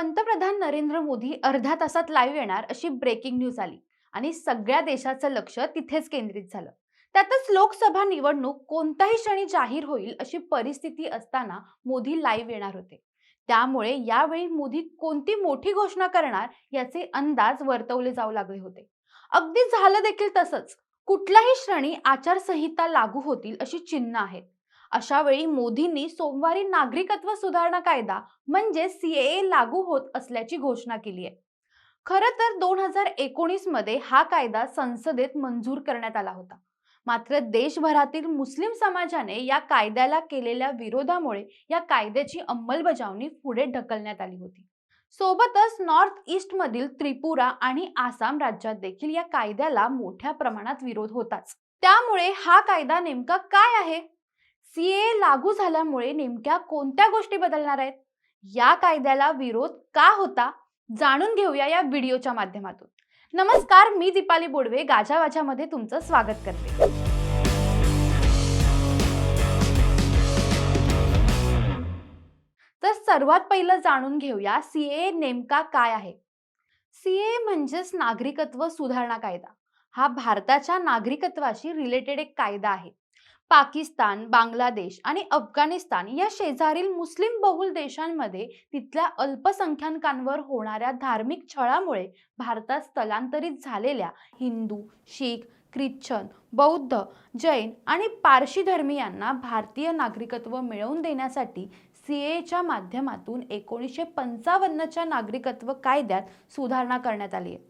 पंतप्रधान नरेंद्र मोदी अर्ध्या तासात लाईव्ह येणार अशी ब्रेकिंग न्यूज आली. आणि सगळ्या देशाचं लक्ष तिथेच केंद्रित झालं. त्यातच लोकसभा निवडणूक कोणत्याही क्षणी जाहीर होईल अशी परिस्थिती असताना मोदी लाईव्ह येणार होते. त्यामुळे यावेळी मोदी कोणती मोठी घोषणा करणार याचे अंदाज वर्तवले जाऊ लागले होते. अगदी झालं देखील तसंच कुठल्याही क्षणी आचारसंहिता लागू होतील अशी चिन्ह आहेत. अशा वेळी मोदींनी सोमवारी नागरिकत्व सुधारणा कायदा म्हणजे सीएए लागू होत असल्याची घोषणा केली आहे. खरं तर दोन हजार एकोणीसमध्ये हा कायदा संसदेत मंजूर करण्यात आला होता. मात्र देशभरातील मुस्लिम समाजाने या कायद्याला केलेल्या विरोधामुळे या कायद्याची अंमलबजावणी पुढे ढकलण्यात आली होती. सोबतच नॉर्थ ईस्ट मधील त्रिपुरा आणि आसाम राज्यात देखील या कायद्याला मोठ्या प्रमाणात विरोध होताच. त्यामुळे हा कायदा नेमका काय आहे? सीए लागू झाल्यामुळे नेमक्या कोणत्या गोष्टी बदलणार आहेत? या कायद्याला विरोध का होता? जाणून घेऊया या व्हिडिओच्या माध्यमातून. नमस्कार मी दीपाली बोडवे गाजावाजामध्ये तुमचं स्वागत करते. तर सर्वात पहिलं जाणून घेऊया सीए नेमका काय आहे. सीए म्हणजेच नागरिकत्व सुधारणा कायदा. हा भारताच्या नागरिकत्वाशी रिलेटेड एक कायदा आहे. पाकिस्तान बांगलादेश आणि अफगाणिस्तान या शेजारील मुस्लिम बहुल देशांमध्ये तिथल्या अल्पसंख्याकांवर होणाऱ्या धार्मिक छळामुळे भारतात स्थलांतरित झालेल्या हिंदू शीख ख्रिश्चन बौद्ध जैन आणि पारशी धर्मीयांना भारतीय नागरिकत्व मिळवून देण्यासाठी सी एच्या माध्यमातून एकोणीसशे पंचावन्नच्या नागरिकत्व कायद्यात सुधारणा करण्यात आली आहे.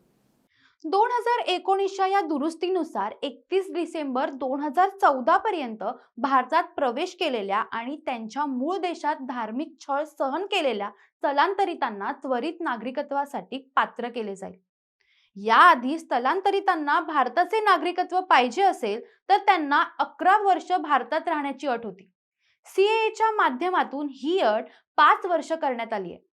दोन हजार एकोणीसच्या या दुरुस्तीनुसार एकतीस डिसेंबर दोन हजार चौदा पर्यंत भारतात प्रवेश केलेल्या आणि त्यांच्या मूळ देशात धार्मिक छळ सहन केलेल्या स्थलांतरितांना त्वरित नागरिकत्वासाठी पात्र केले जाईल. याआधी स्थलांतरितांना भारताचे नागरिकत्व पाहिजे असेल तर त्यांना अकरा वर्ष भारतात राहण्याची अट होती. सीएच्या माध्यमातून ही अट पाच वर्ष करण्यात आली आहे.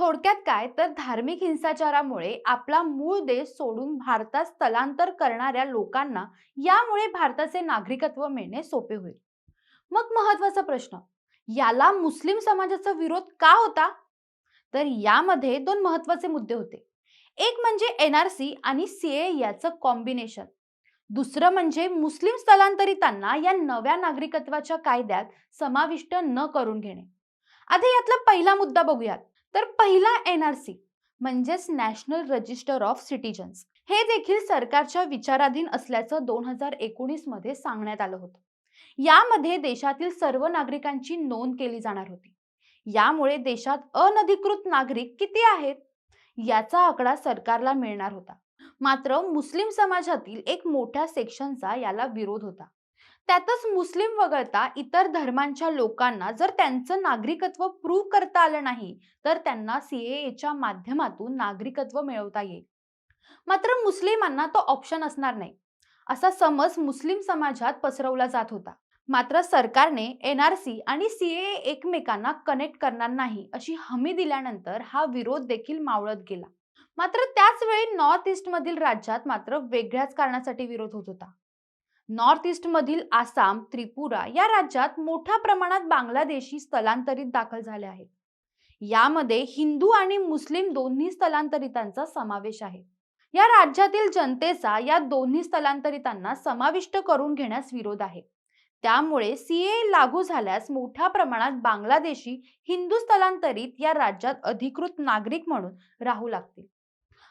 थोडक्यात काय? तर धार्मिक हिंसाचारामुळे आपला मूळ देश सोडून भारतात स्थलांतर करणाऱ्या लोकांना यामुळे भारताचे नागरिकत्व मिळणे सोपे होईल. मग महत्त्वाचा प्रश्न याला मुस्लिम समाजाचा विरोध का होता? तर यामध्ये दोन महत्त्वाचे मुद्दे होते. एक म्हणजे एनआरसी आणि सीए याचं कॉम्बिनेशन दुसरं म्हणजे मुस्लिम स्थलांतरितांना या नव्या नागरिकत्वाच्या कायद्यात समाविष्ट न करून घेणे. आधी यातला पहिला मुद्दा बघूयात. तर पहिला एनआरसी म्हणजेच नॅशनल रजिस्टर ऑफ सिटिजन्स हे देखील सरकारच्या विचाराधीन असल्याचं दोन हजार एकोणीसमध्ये सांगण्यात आलं होतं. यामध्ये देशातील सर्व नागरिकांची नोंद केली जाणार होती. यामुळे देशात अनधिकृत नागरिक किती आहेत? याचा आकडा सरकारला मिळणार होता. मात्र मुस्लिम समाजातील एक मोठ्या सेक्शनचा याला विरोध होता. त्यातच मुस्लिम वगळता इतर धर्मांच्या लोकांना जर त्यांचं नागरिकत्व प्रूव्ह करता आलं नाही तर त्यांना सीएएच्या माध्यमातून नागरिकत्व मिळवता येईल. मात्र मुस्लिमांना तो ऑप्शन असणार नाही. असा समज मुस्लिम समाजात पसरवला जात होता. मात्र सरकारने एनआरसी आणि सीए एकमेकांना कनेक्ट करणार नाही अशी हमी दिल्यानंतर हा विरोध देखील मावळत गेला. मात्र त्याच वेळी नॉर्थ ईस्ट मधील राज्यात मात्र वेगळ्याच कारणासाठी विरोध होत होता. नॉर्थ ईस्टमधील आसाम त्रिपुरा या राज्यात मोठ्या प्रमाणात बांगलादेशी स्थलांतरित दाखल झाले आहेत. यामध्ये हिंदू आणि मुस्लिम दोन्ही स्थलांतरितांचा समावेश आहे. या राज्यातील जनतेचा या दोन्ही स्थलांतरितांना समाविष्ट करून घेण्यास विरोध आहे. त्यामुळे सीए लागू झाल्यास मोठ्या प्रमाणात बांगलादेशी हिंदू स्थलांतरित या राज्यात अधिकृत नागरिक म्हणून राहू लागतील.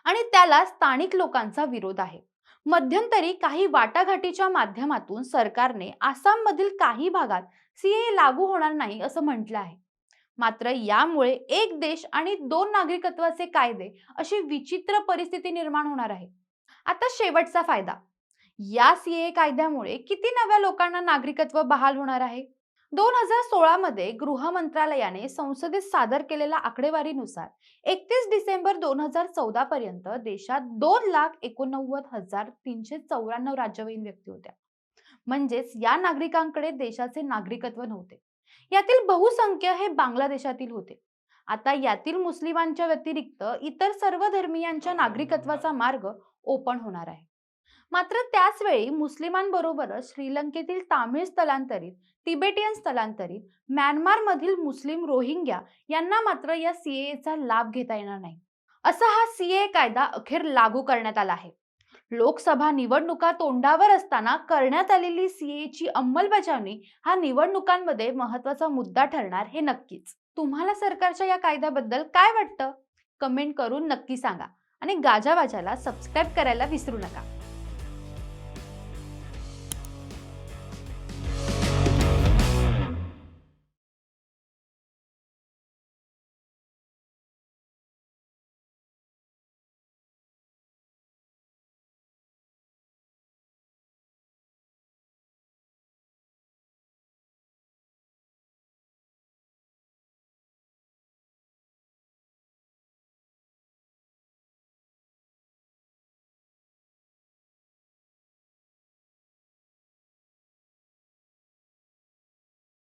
आणि त्याला स्थानिक लोकांचा विरोध आहे. मध्यंतरी काही वाटाघाटीच्या माध्यमातून सरकारने आसाममधील काही भागात सीए लागू होणार नाही असं म्हटलं आहे. मात्र यामुळे एक देश आणि दोन नागरिकत्वाचे कायदे अशी विचित्र परिस्थिती निर्माण होणार आहे. आता शेवटचा फायदा. या सीए कायद्यामुळे किती नव्या लोकांना नागरिकत्व बहाल होणार आहे? दोन हजार सोळा मध्ये गृह मंत्रालयाने संसदेत सादर केलेल्या आकडेवारीनुसार एकतीस डिसेंबर दोन हजार चौदा पर्यंत देशात दोन लाख एकोणनव्वद हजार तीनशे चौऱ्याण्णव राज्यवयीन व्यक्ती होत्या. म्हणजेच या नागरिकांकडे देशाचे नागरिकत्व नव्हते. यातील बहुसंख्य हे बांगलादेशातील होते. आता यातील मुस्लिमांच्या व्यतिरिक्त इतर सर्व धर्मियांच्या नागरिकत्वाचा मार्ग ओपन होणार आहे. मात्र त्याचवेळी मुस्लिमांबरोबरच श्रीलंकेतील तामिळ स्थलांतरित तिबेटियन स्थलांतरित म्यानमारमधील मुस्लिम रोहिंग्या यांना मात्र या सीएचा लाभ घेता येणार नाही. असा हा सीए कायदा अखेर लागू करण्यात आला आहे. लोकसभा निवडणुका तोंडावर असताना करण्यात आलेली सीएची अंमलबजावणी हा निवडणुकांमध्ये महत्त्वाचा मुद्दा ठरणार हे नक्कीच. तुम्हाला सरकारच्या या कायद्याबद्दल काय वाटतं? कमेंट करून नक्की सांगा आणि गाजावाजाला सबस्क्राईब करायला विसरू नका.